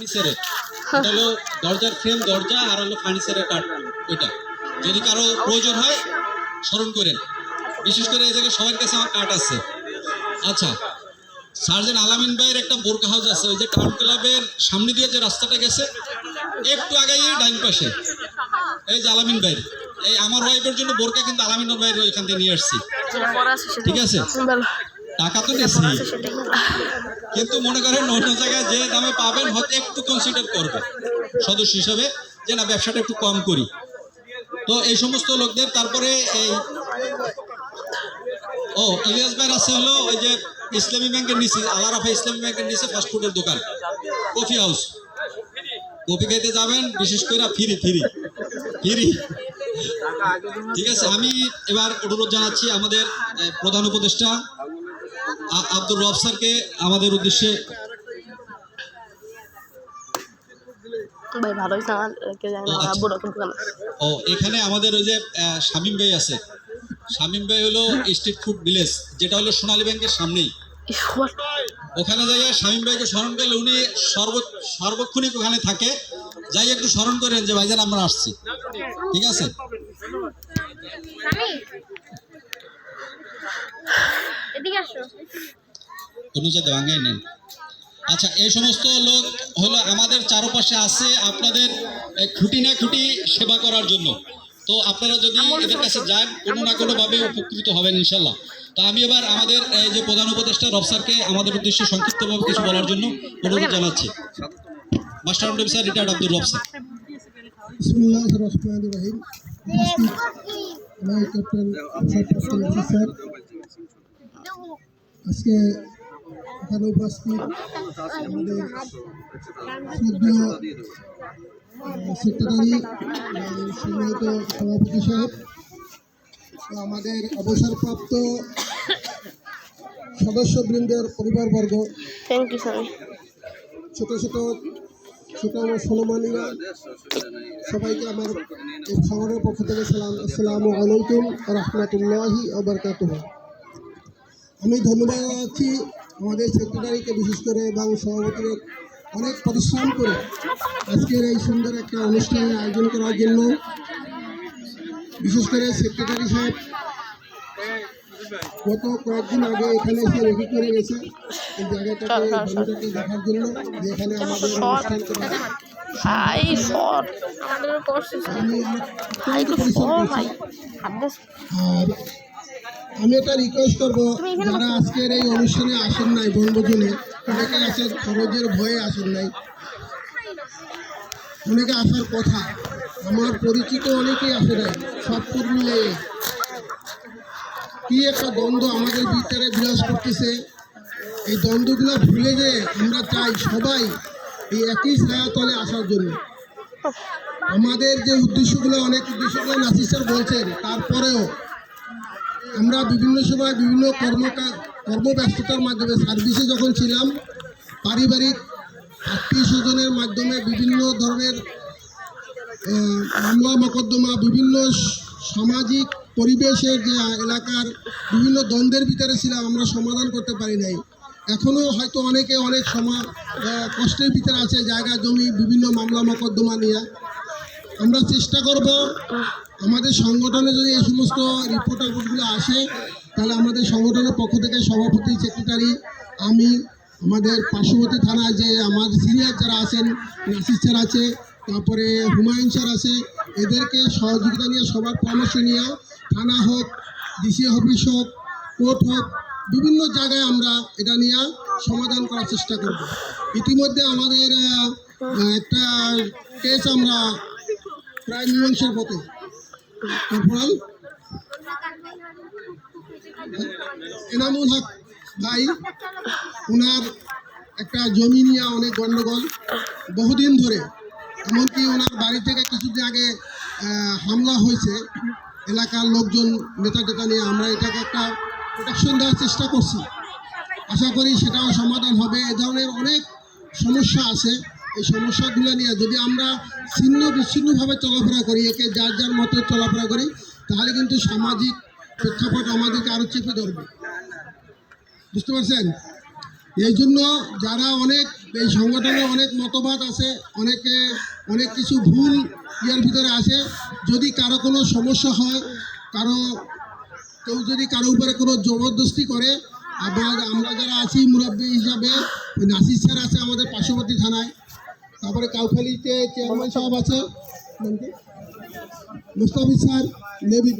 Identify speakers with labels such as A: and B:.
A: ফার্নিচারের হলো দরজার ফ্রেম দরজা আর হলো ফার্নিচারের কাঠ ওইটা। যদি কারও প্রয়োজন হয় স্মরণ করেন। বিশেষ করে এই জায়গায় সবার কাছে আমার কাঠ আছে। আচ্ছা সার্জেন্ট আলামিন ভাইয়ের একটা বোরকা হাউস আছে ওই যে টাউন ক্লাবের সামনে দিয়ে যে রাস্তাটা গেছে একটু আগাই ডাইন পাশে। এই যে আলামিন ভাইয়ের এই আমার ওয়াইফের জন্য বোরকা কিন্তু আলামিন ভাইয়ের ওইখান থেকে নিয়ে আসছি। ঠিক আছে? টাকা তো
B: সেটাই।
A: কিন্তু মনে করেন অন্য জায়গায় যে দামে পাবেন, হয়তো একটু কনসিডার করবে সদস্য হিসাবে যে না, ব্যবসাটা একটু কম করি। তো এই সমস্ত লোকদের, তারপরে এই ও, ইলিয়াস ভাইয়ের আছে হলো ওই যে ইসলামী ব্যাংকের নিচে আলারাফা ইসলামী ব্যাংকের নিচে ফাস্টফুডের দোকান। Coffee house. কফি খাইতে যাবেন, বিশেষ করে ফ্রি ফ্রি। ফ্রি। ঠিক আছে, আমি এবার অনুরোধ জানাচ্ছি আমাদের প্রধান উপদেষ্টা আব্দুর রব স্যারকে আমাদের উদ্দেশ্যে
B: আছে।
A: ও এখানে আমাদের ওই যে ভাই আছে। শামীম ভাই হলো স্ট্রিট ফুড ভিলেজ যেটা হলো সোনালী ব্যাংকের সামনেই। ওখানে যাই শামীম ভাইকে স্মরণ করলে উনি সর্ব সর্বক্ষণিক ওখানে থাকে। যাই একটু স্মরণ করেন যে ভাইজান আমরা আসছি। ঠিক আছে? নেন আচ্ছা এই সমস্ত লোক হলো আমাদের চারপাশে আছে আপনাদের খুঁটি না খুঁটি সেবা করার জন্য। তো আপনারা যদি এদের কাছে যান কোনো না কোনোভাবে উপকৃত হবেন ইনশাল্লাহ। তা আমি এবার আমাদের এই যে প্রধান উপদেষ্টা রব স্যারকে আমাদের উদ্দেশ্যে সংক্ষিপ্তভাবে কিছু বলার জন্য অনুরোধ জানাচ্ছি। মাস্টার অফিসার রিটায়ার্ড আব্দুল রব স্যার।
C: রহিম। ক্যাপ্টেন আজকে এখানে উপস্থিত আমাদের সেক্রেটারি সম্মানিত সভাপতি সাহেব আমাদের অবসরপ্রাপ্ত সদস্যবৃন্দের পরিবারবর্গ ছোট ছোট ছোট আমার সোনমানিরা সবাইকে আমার খাবারের পক্ষ থেকে সালাম আসসালামু আলাইকুম রহমতুল্লাহি আবরকাতুহ আমি ধন্যবাদ জানাচ্ছি আমাদের সেক্রেটারিকে বিশেষ করে এবং সভাপতির অনেক পরিশ্রম করে আজকের এই সুন্দর একটা অনুষ্ঠানের আয়োজন করার জন্য। বিশেষ করে সেক্রেটারি সাহেব গত কয়েকদিন আগে এখানে এসে রেডি করে গেছে এই জায়গাটাকে ভূমিটাকে দেখার জন্য যেখানে আমাদের অনুষ্ঠান করা
B: হাই ফর আমাদের পড়ছে হাই ফর ভাই।
C: আর আমি একটা রিকোয়েস্ট করব, যারা আজকের এই অনুষ্ঠানে আসেন নাই বনভোজনে, অনেকে আছে খরচের ভয়ে আসেন নাই। অনেকে আসার কথা, আমার পরিচিত অনেকেই আসে নাই, সব মিলে। কি একটা দ্বন্দ্ব আমাদের ভিতরে বিরাজ করতেছে। এই দ্বন্দ্বগুলো ভুলে যে আমরা চাই সবাই এই একই ছায়াতলে আসার জন্য। আমাদের যে উদ্দেশ্যগুলো, অনেক উদ্দেশ্যগুলো নাসির বলছেন, তারপরেও আমরা বিভিন্ন সময় বিভিন্ন কর্মকার কর্মব্যস্ততার মাধ্যমে সার্ভিসে যখন ছিলাম, পারিবারিক আত্মীয় স্বজনের মাধ্যমে বিভিন্ন ধরনের মামলা, মোকদ্দমা, বিভিন্ন সামাজিক পরিবেশের যে এলাকার বিভিন্ন দ্বন্দ্বের ভিতরে ছিলাম, আমরা সমাধান করতে পারি নাই। এখনও হয়তো অনেকে অনেক সমা কষ্টের ভিতরে আছে, জায়গা জমি, বিভিন্ন মামলা, মোকদ্দমা নিয়ে। আমরা চেষ্টা করব আমাদের সংগঠনে যদি এই সমস্ত রিপোর্টারগুলো আসে, তাহলে আমাদের সংগঠনের পক্ষ থেকে সভাপতি সেক্রেটারি আমি, আমাদের পার্শ্ববর্তী থানায় যে আমার সিনিয়র যারা আছেন, নাসির স্যার আছে, তারপরে হুমায়ুন স্যার আছে, এদেরকে সহযোগিতা নিয়ে, সবার পরামর্শ নিয়ে থানা হোক ডিসি অফিস হোক কোর্ট হোক, বিভিন্ন জায়গায় আমরা এটা নিয়ে সমাধান করার চেষ্টা করব। ইতিমধ্যে আমাদের একটা কেস আমরা প্রায় মীমাংসার পথে। কর্পোরাল এনামুল হক ভাই ওনার একটা জমি নিয়ে অনেক গন্ডগোল। বহুদিন ধরে, এমনকি ওনার বাড়ি থেকে কিছুদিন আগে হামলা হয়েছে। এলাকার লোকজন নেতা টেতা নিয়ে আমরা এটাকে একটা প্রোটেকশন দেওয়ার চেষ্টা করছি। আশা করি সেটাও সমাধান হবে। এ ধরনের অনেক সমস্যা আছে। এই সমস্যাগুলো নিয়ে যদি আমরা ছিন্ন বিচ্ছিন্নভাবে চলাফেরা করি, একে যার যার মতো চলাফেরা করি, তাহলে কিন্তু সামাজিক প্রেক্ষাপট আমাদেরকে আরও চেপে ধরবে। বুঝতে পারছেন? এই জন্য যারা অনেক, এই সংগঠনে অনেক মতবাদ আছে, অনেকে, অনেক কিছু ভুল ইয়ার ভিতরে আছে, যদি কারও কোনো সমস্যা হয়, কারও, কেউ যদি কারও উপরে কোনো জবরদস্তি করে আবার আমরা যারা আছি মুরব্বী হিসাবে নাসির স্যার আছে আমাদের পার্শ্ববর্তী থানায় তারপরে কাউখালীতে চেয়ারম্যান সাহেব আছে? মুস্তাফিজ স্যার নেবি